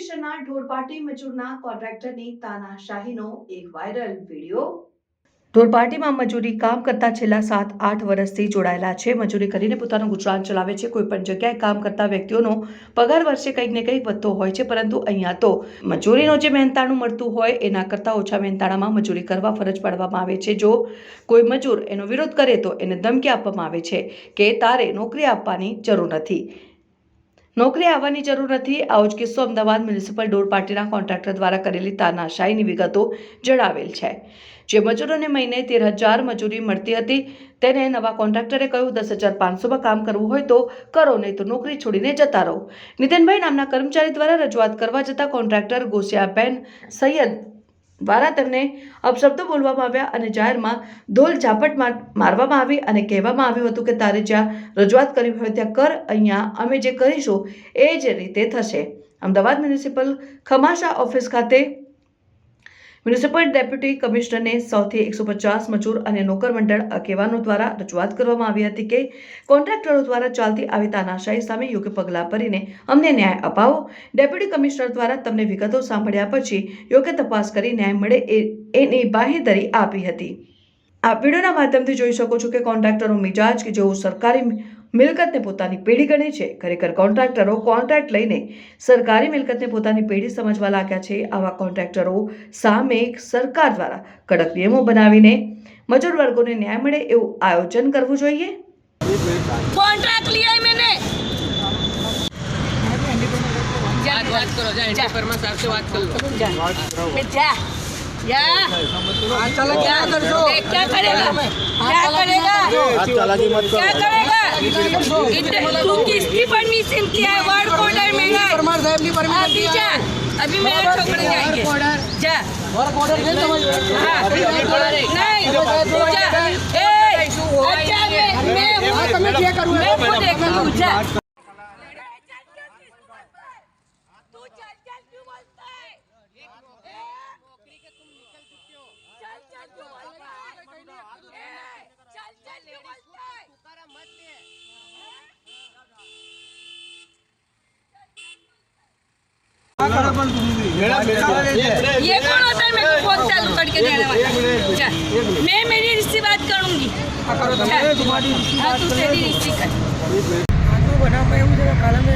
શહેરના ઢોરપાટી મજૂરના કોન્ટ્રાક્ટરની તાનાશાહીનો એક viral video? ઢોરપાટીમાં મજૂરી કામ કરતા છેલ્લા સાત, આઠ વર્ષથી જોડાયેલા છે. મજૂરી કરીને પોતાનું ગુજરાન ચલાવે છે. કોઈ પણ જગ્યાએ કામ કરતા વ્યક્તિઓનો પગાર વર્ષે કંઈક ને કંઈક વધતો હોય છે. પરંતુ અહીંયા તો મજૂરીનો જે મહેનતાણું મળતું હોય, એના કરતાં ઓછા મહેનતાણામાં મજૂરી કરવા ફરજ પાડવામાં આવે છે. જો કોઈ મજૂર એનો વિરોધ કરે તો એને ધમકી આપવામાં આવે છે કે તારે નોકરી આપવાની જરૂર નથી. નોકરી આવવાની જરૂર નથી. આવો જ કિસ્સો અમદાવાદ મ્યુનિસિપલ ડોર પાર્ટીના કોન્ટ્રાક્ટર દ્વારા કરેલી તાનાશાહીની વિગતો જણાવેલ છે. જે મજૂરોને મહિને તેર હજાર મજૂરી મળતી હતી. તેને નવા કોન્ટ્રાક્ટરે કહ્યું, દસ હજાર પાંચસોમાં કામ કરવું હોય તો કરો, નહીં તો નોકરી છોડીને જતા રહો. નીતિનભાઈ નામના કર્મચારી દ્વારા રજૂઆત કરવા જતાં કોન્ટ્રાક્ટર ગોસિયાબેન સૈયદ દ્વારા તેમને અપશબ્દો બોલવામાં આવ્યા અને જાહેરમાં ધોલ ઝાપટ મારવામાં આવી અને કહેવામાં આવ્યું હતું કે તારે જ્યાં રજૂઆત કરવી હોય ત્યાં કર, અહીંયા અમે જે કરીશું એ જ રીતે થશે. અમદાવાદ મ્યુનિસિપલ ખમાશા ઓફિસ ખાતે મ્યુનિસિપલ ડેપ્યુટી કમિશનરને સૌથી એકસો પચાસ મજૂર અને નોકર મંડળ આગેવાનો દ્વારા રજૂઆત કરવામાં આવી હતી કે કોન્ટ્રાક્ટરો દ્વારા ચાલતી આવી તાનાશાહી સામે યોગ્ય પગલાં ભરીને અમને ન્યાય અપાવો. ડેપ્યુટી કમિશનર દ્વારા તમને વિગતો સાંભળ્યા પછી યોગ્ય તપાસ કરી ન્યાય મળે એ, એની બાહેધરી આપી હતી. આ વિડીયોના માધ્યમથી જોઈ શકો છો કે કોન્ટ્રાક્ટરો મિજાજ કે જેઓ સરકારી મિલકતને પોતાની પેઢી ગણી છે. ખરેખર કોન્ટ્રાક્ટરો કોન્ટ્રાક્ટ લઈને સરકારી મિલકતને પોતાની પેઢી સમજવા લાગ્યા છે. આવા કોન્ટ્રાક્ટરો સામે સરકાર દ્વારા કડક નિયમો બનાવીને મજૂર વર્ગોને ન્યાય મળે એવું આયોજન કરવું જોઈએ. કોન્ટ્રાક્ટ લિયા મેને. વાત કરો જા. ઇન્ટરફેરમાં સાહેબ વાત કરો જા. या। चला क्या क्या करेगा? क्या करेगा? क्या करेगा? तू किसकी परमिशन किया है? वर्ड ऑर्डर में परमार साहब की परमिशन अभी जा अभी मेरे छोकरे जाएँगे। जा। वर्ड ऑर्डर दे समझ नहीं तू हाँ। जा। ए अच्छा मैं मैं मैं खुद एक जा। ये कौन होता है मेरे को फोन चालू करके देने वाला चल मैं मेरी रिश्ते बात करूंगी चल हाँ तू तेरी रिश्ते कर આજનો બનાવમાં એવું છે કે કાલે અમે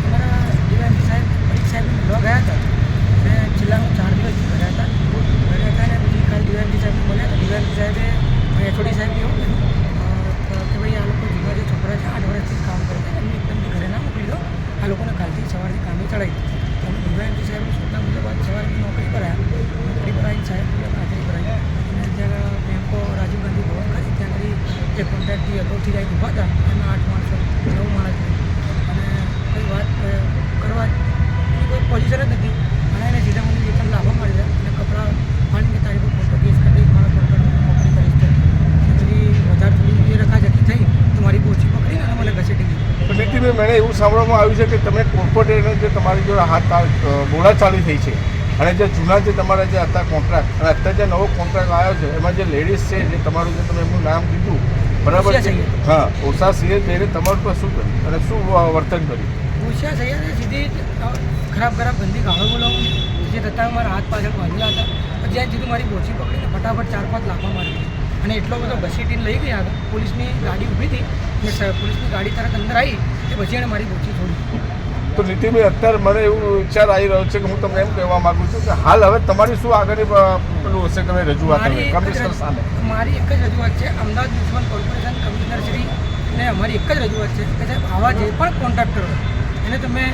અમારા ડીવાયમ સાહેબ પરીખ સાહેબ મળવા ગયા હતા અને છેલ્લાનું ચાર દિવસ ગયા હતા ગયા હતા ને પછી કાલે ડીવાયમ સાહેબને મળ્યા હતા ડીવાયમ સાહેબે એચઓડી સાહેબ એવું કહ્યું અ, કે ભાઈ આ લોકો જૂના જે છોકરા છે આઠ વર્ષથી કામ કરે છે એમને એકદમ ઘરે ના મોકલી દો આ લોકોને કાલથી સવારથી કામે ચડાવી દો અને ડીવાયમ સાહેબની સૂચના મુજબ આજ સવારે નોકરી પર આવ્યા નોકરી પર આવીને સાહેબ જોડે હાજરી કરાવી. અને ત્યાં બેંકો રાજીવ ગાંધી ભવન ખાતે ત્યાં કરી જે કોન્ટ્રાક્ટથી અગાઉથી જાય ઊભા હતા એમાં આઠ માણસો, નવ માણસ અને કંઈ વાત કરવા કોઈ પોઝિશન જ નથી અને એને સીધા મને વેતન લાભો મળે છે અને કપડાં ફાડીને તારી પર ખોટો કેસ કરી દઈશ મારા કોન્ટ્રાક્ટની નોકરી કરીશ તો અને પછી વધારે થોડી એ રકાજકી થઈ તો મારી પોછી પકડીને અને મને ઘસેટી નીતિભાઈ મને એવું સાંભળવામાં આવ્યું છે કે તમે કોર્પોરેટરને જે તમારી જોડે હાથ બોલાચાલી થઈ છે અને જે જૂના જે તમારા જે હતા કોન્ટ્રાક્ટ અને અત્યારે જે નવો કોન્ટ્રાક્ટ આવ્યો છે એમાં જે લેડીઝ છે જે તમારું જે તમે એમનું નામ દીધું બરાબર છે? હા ઓછા સિંહે જઈને તમારું પર શું કર્યું અને શું વર્તન કર્યું? હોશિયાર સૈયદે સીધી ખરાબ ખરાબ ગંદી ગાળો બોલાવું. જે થતાં મારા હાથ પાછળ બાંધેલા હતા જ્યાં સીધું મારી બોછી પકડીને ફટાફટ ચાર પાંચ લાફા મારી અને એટલો બધો ઘસીટીને લઈ ગયા પોલીસની ગાડી ઊભી હતી અને પોલીસની ગાડી તરત અંદર આવી પછી એણે મારી બોછી છોડી તો નીતિભાઈ અત્યારે મને એવું વિચાર આવી રહ્યો છે કે હું તમને એમ કહેવા માંગુ છું કે હાલ હવે તમારી શું આગળની પેલું હશે કે રજૂઆત કમિશનર સામે. મારી એક જ રજૂઆત છે. Ahmedabad municipal corporation commissioner Shri ને અમારી એક જ રજૂઆત છે કે સાહેબ આવા જે પણ કોન્ટ્રાક્ટર એને તમે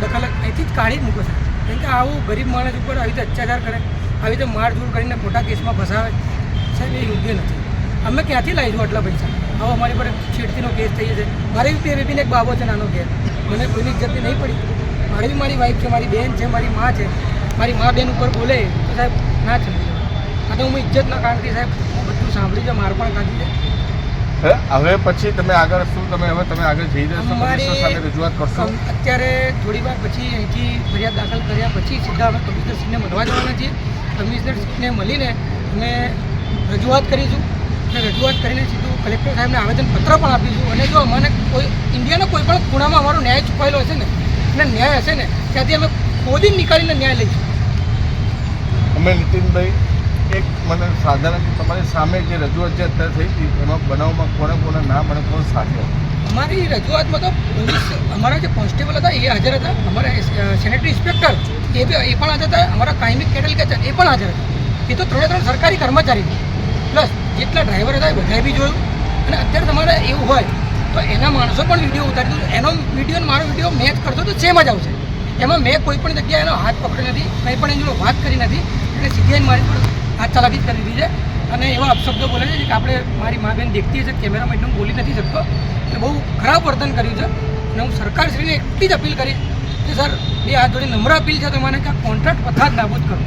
દખલ અહીંથી જ કાઢી મૂકો છો. કેમ કે આવું ગરીબ માણસ ઉપર આવી રીતે અત્યાચાર કરે આવી રીતે મારઝૂડ કરીને ખોટા કેસમાં ફસાવે સાહેબ એ યોગ્ય નથી. અમે ક્યાંથી લાવીશું આટલા પૈસા? હવે અમારી પર છેડતીનો કેસ થઈ જશે મારે બી બેબીને એક બાબો છે નાનો કેસ મને કોઈની ઇજ્જતની નહીં પડી. મારી બી મારી વાઈફ છે મારી બહેન છે મારી મા છે. મારી મા બેન ઉપર બોલે તો સાહેબ ના છે આ તો હું ઇજ્જતના કારણથી સાહેબ હું બધું સાંભળ્યું છે માર પણ કાઢી છે. હે? હવે પછી તમે આગળ શું તમે હવે તમે આગળ જઈ જશો સામે રજૂઆત કરશો? અત્યારે થોડી વાર પછી અહીંથી ફરિયાદ દાખલ કર્યા પછી સીધા અમે કમિશનરશ્રીને મળવા જવાના છીએ. કમિશનરશ્રીને મળીને અમે રજૂઆત કરીશું. અને રજૂઆત કરીને સીધું કલેક્ટર સાહેબને આવેદનપત્ર પણ આપીશું અને જો અમને કોઈ ઇન્ડિયાના કોઈ પણ ખૂણામાં અમારો ન્યાય છુપાયેલો હશે ને અને ન્યાય હશે ને ત્યાંથી અમે ખોદીને નીકાળીને ન્યાય લઈશું. અમે નીતિનભાઈ એક મને સાધારણ તમારી સામે જે રજૂઆત જે અત્યારે થઈ હતી એમાં બનાવમાં કોને કોને નામ અને કોણ સાથે અમારી રજૂઆતમાં તો પોલીસ અમારા જે કોન્સ્ટેબલ હતા એ હાજર હતા. અમારા સેનેટરી ઇન્સ્પેક્ટર એ બી એ પણ હાજર હતા. અમારા કાયમી કેટલ કે એ પણ હાજર હતા. એ તો ત્રણે ત્રણ સરકારી કર્મચારી પ્લસ જેટલા ડ્રાઈવર હતા એ બધાએ બી જોયું. અને અત્યારે તમારે એવું હોય, તો એના માણસો પણ વીડિયો ઉતારી દીધો એનો વીડિયો મારો વીડિયો મેચ કરતો તો સેમ જ આવશે. એમાં મેં કોઈ પણ જગ્યાએ એનો હાથ પકડ્યો નથી, કંઈ પણ એની વાત કરી નથી, એટલે સીધી મારી પણ હાથ ચલાકી કરી દીધી છે. અને એવા અપશબ્દો બોલે છે કે આપણે મારી મા બેન દેખતી હશે કેમેરામાં એટલું બોલી નથી શકતો. એટલે બહુ ખરાબ વર્તન કર્યું છે. અને હું સરકારશ્રીને એટલી જ અપીલ કરી કે, સર, બે હાથ જોડી નમ્ર અપીલ છે તમારે કે આ કોન્ટ્રાક્ટ પથાર નાબૂદ કરો.